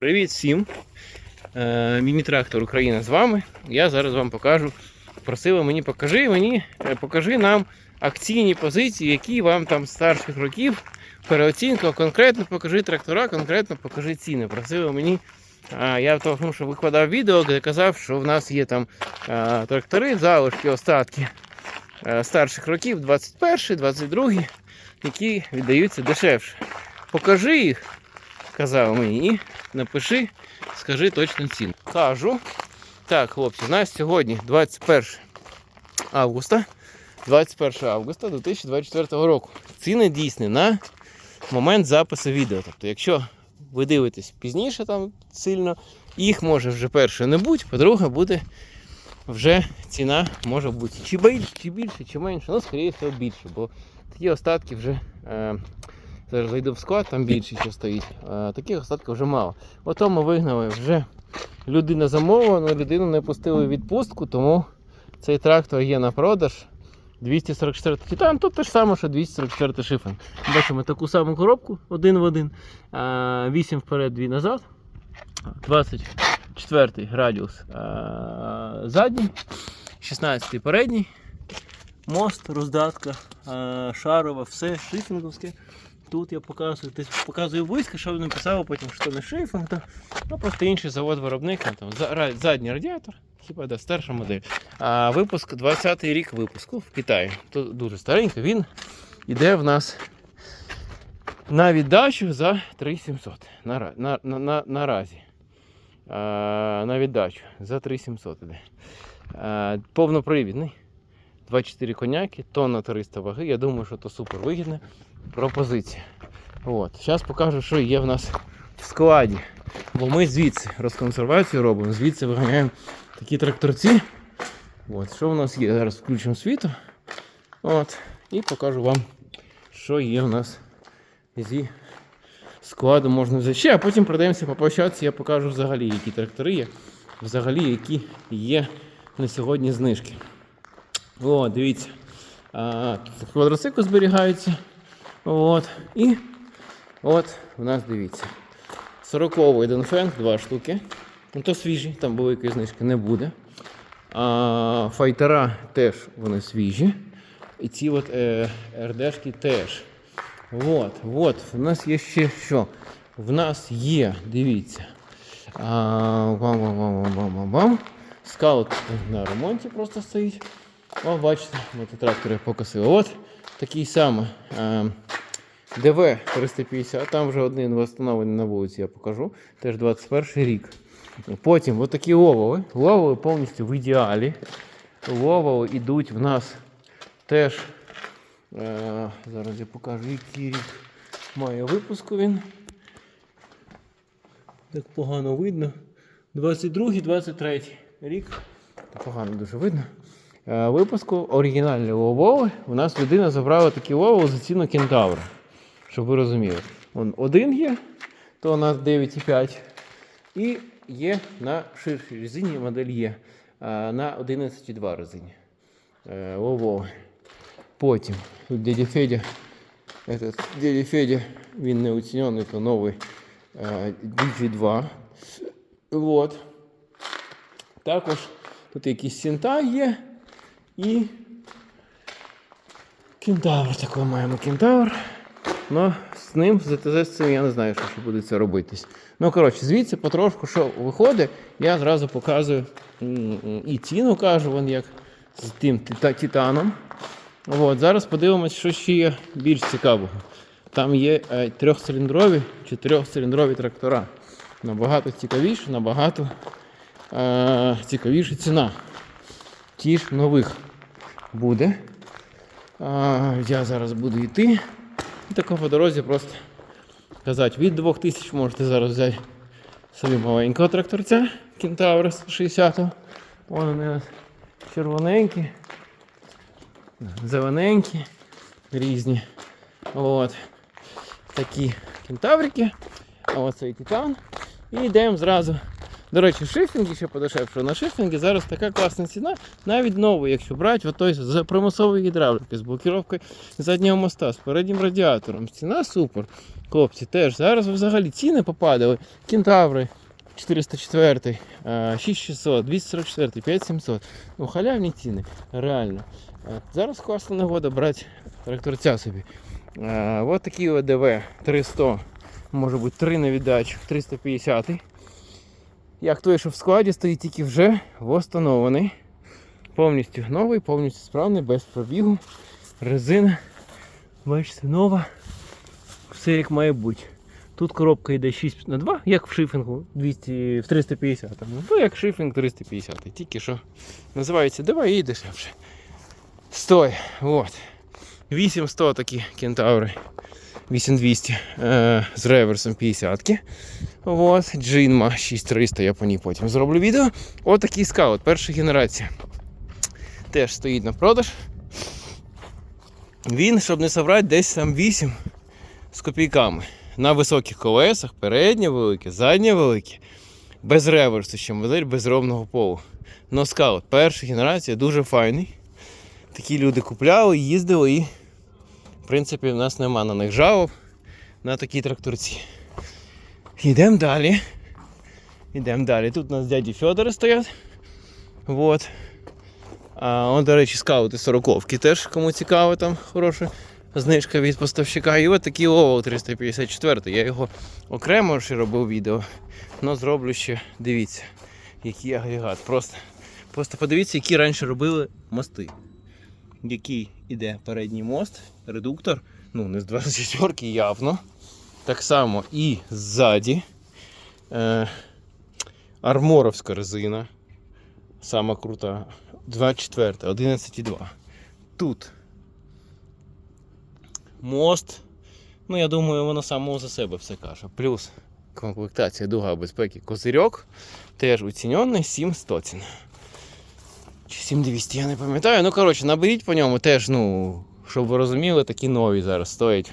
Привіт всім! Е, Міні-трактор Україна з вами. Я зараз вам покажу. Просили мені покажи мені, е, покажи нам акційні позиції, які вам там старших років. Переоцінка, конкретно покажи трактора, конкретно покажи ціни. Просили мені. Я тому що викладав відео, де казав, що в нас є там трактори, залишки, остатки старших років, 21, 22, які віддаються дешевше. Покажи їх, казав мені, напиши, скажи точну ціну. Кажу. Так, хлопці, у нас сьогодні 21 августа. 21 августа 2024 року. Ціни дійсні на момент запису відео. Тобто, якщо ви дивитесь пізніше там сильно, їх може вже перше не бути, по-друге, буде вже ціна може бути чи більше, чи більше, чи менше, ну, скоріше всього більше, бо такі остатки вже. Е, Зараз зайду в склад, там більше що стоїть. А, таких остатків вже мало. Ото ми вигнали вже людина замовила, людину не пустили в відпустку, тому цей трактор є на продаж. 244 титан, тут те ж саме, що 244 шифен. Бачимо таку саму коробку один в один. 8 вперед, 2 назад. 24 радіус задній, 16 передній. Мост, роздатка, шарова, все шифінговське. Тут я показую, десь показую близько, що вони писали, потім що не шифінг, то, ну просто інший завод-виробник, там, задній радіатор, хіба да, старша модель. А випуск 20-й рік випуску в Китаї. Тут дуже старенький, він йде в нас на віддачу за 3700 на, на, на, на, наразі. А, на віддачу за 3700 іде. Повнопривідний. 24 коняки, тонна 300 ваги. Я думаю, що то супер вигідна пропозиція. От. Зараз покажу, що є в нас в складі. Бо ми звідси розконсервацію робимо, звідси виганяємо такі тракторці. От. Що в нас є? Зараз включимо світло. От. І покажу вам, що є в нас зі складу можна взяти. Ще, а потім пройдемося по площадці, я покажу взагалі, які трактори є, взагалі, які є на сьогодні знижки. О, дивіться. А, квадроцикл зберігається. От. І от у нас дивіться. 40-й Денфенг, два штуки. Ну то свіжі, там великої знижки не буде. А, файтера теж вони свіжі. І ці от е, РДшки теж. От, от, у нас є ще що. В нас є, дивіться. А, бам, бам, бам, бам, бам, бам. Скаут на ремонті просто стоїть. О, бачите, мототрактори покосили. От такий самий е, ДВ 350, там вже один встановлений на вулиці, я покажу. Теж 21 рік. Потім от такі ловоли. Ловоли повністю в ідеалі. Ловоли йдуть в нас теж. Е, зараз я покажу, який рік має випуску він. Так погано видно. 22-23 рік. Погано дуже видно. Е, Випуску оригінальні ловоли. У нас людина забрала такі ловоли за ціну кентавра. Щоб ви розуміли. Вон один є, то у нас 9,5. І є на ширшій резині модель є. е, На 11,2 резині. Е, Потім тут дядя Федя. Этот, дядя Федя, він не оцінений, то новий е, DG2. Вот. Також тут якийсь синта є. І кентавр такий маємо кентавр. Ну, з ним, з цим я не знаю, що ще буде це робитись. Ну, коротше, звідси потрошку, що виходить, я зразу показую і ціну кажу, вон як з тим титаном. От, зараз подивимось, що ще є більш цікавого. Там є е, трьохциліндрові, чотирьохциліндрові трактора. Набагато цікавіше, набагато е, цікавіша ціна. Ті ж нових буде. А, я зараз буду йти. І тако по дорозі просто казати, від 2000 можете зараз взяти собі маленького тракторця Кентавра 60-го. Вон вони червоненькі, зелененькі, різні. От. Такі кентаврики. А оцей титан. І йдемо зразу До речі, шифінги ще подешевше. На шифінги зараз така класна ціна, навіть новий, якщо брати, от той з примусової гідравліки, з блокіровкою заднього моста, з переднім радіатором. Ціна супер. Хлопці, теж зараз взагалі ціни попадали. Кентаври 404, е, 6600, 244, 5700. Ну, халявні ціни, реально. Зараз класна нагода брати тракторця собі. Ось такий ОДВ 300, може бути 3 на віддачу, 350. Як той, що в складі стоїть тільки вже встановлений. Повністю новий, повністю справний, без пробігу. Резина. Бачите, нова. Все як має бути. Тут коробка йде 6 на 2, як в шифінгу 200, в 350. Ну, як шифінг 350. Тільки що називається давай і дешевше. Стой. От. 8100 такі кентаври. 8200 е, з реверсом 50. От, Джинма 6300, я по ній потім зроблю відео. От скаут, перша генерація. Теж стоїть на продаж. Він, щоб не соврати, десь там 8 з копійками. На високих колесах, переднє велике, заднє велике, без реверсу, ще модель без ровного полу. Но скаут, перша генерація дуже файний. Такі люди купляли, їздили і, принципі, в нас нема на них жалоб на такі тракторці. Йдемо далі. Йдемо далі. Тут у нас дяді Федори стоять. Вот. А, он, до речі, скаути 40 теж, кому цікаво, там хороша знижка від поставщика. І от такий Овал 354. Я його окремо ще робив відео. але зроблю ще, дивіться, який агрегат. Просто, просто подивіться, які раніше робили мости. Який іде передній мост, редуктор. Ну, не з 24 явно. Так само і ззаді. Е, арморовська резина. Сама крута. 24, 11,2. Тут мост. Ну, я думаю, воно само за себе все каже. Плюс комплектація дуга безпеки. Козирьок теж оцінений 700 ціна. Чи 7200, я не пам'ятаю. Ну, коротше, наберіть по ньому теж, ну, щоб ви розуміли, такі нові зараз стоять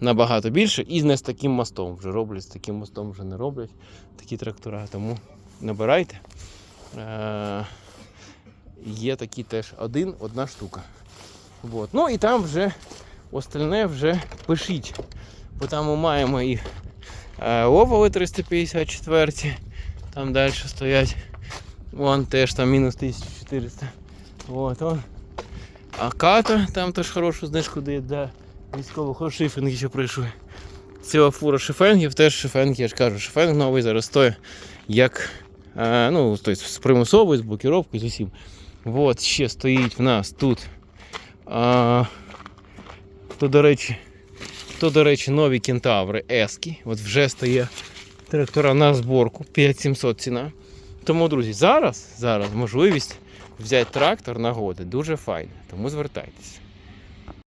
набагато більше і не з таким мостом. Вже роблять, з таким мостом вже не роблять такі трактора. Тому набирайте. Е- є такі теж один, одна штука. Вот. Ну і там вже остальне вже пишіть. Бо там ми маємо і е, овали 354, там далі стоять. Вон теж там мінус 1400. Вот, он. А ката там теж хорошу знижку дає для військових шифінги ще прийшли. Ціла фура шифенгів, теж шифенги, я ж кажу, шифенг новий зараз стоїть як е, ну, тобто з примусовою, з блокіровкою, з усім. От ще стоїть в нас тут. А, то, до речі, то, до речі, нові кентаври Ески. От вже стає трактора на зборку 5700 ціна. Тому, друзі, зараз, зараз можливість взяти трактор нагоди дуже файно, Тому звертайтеся.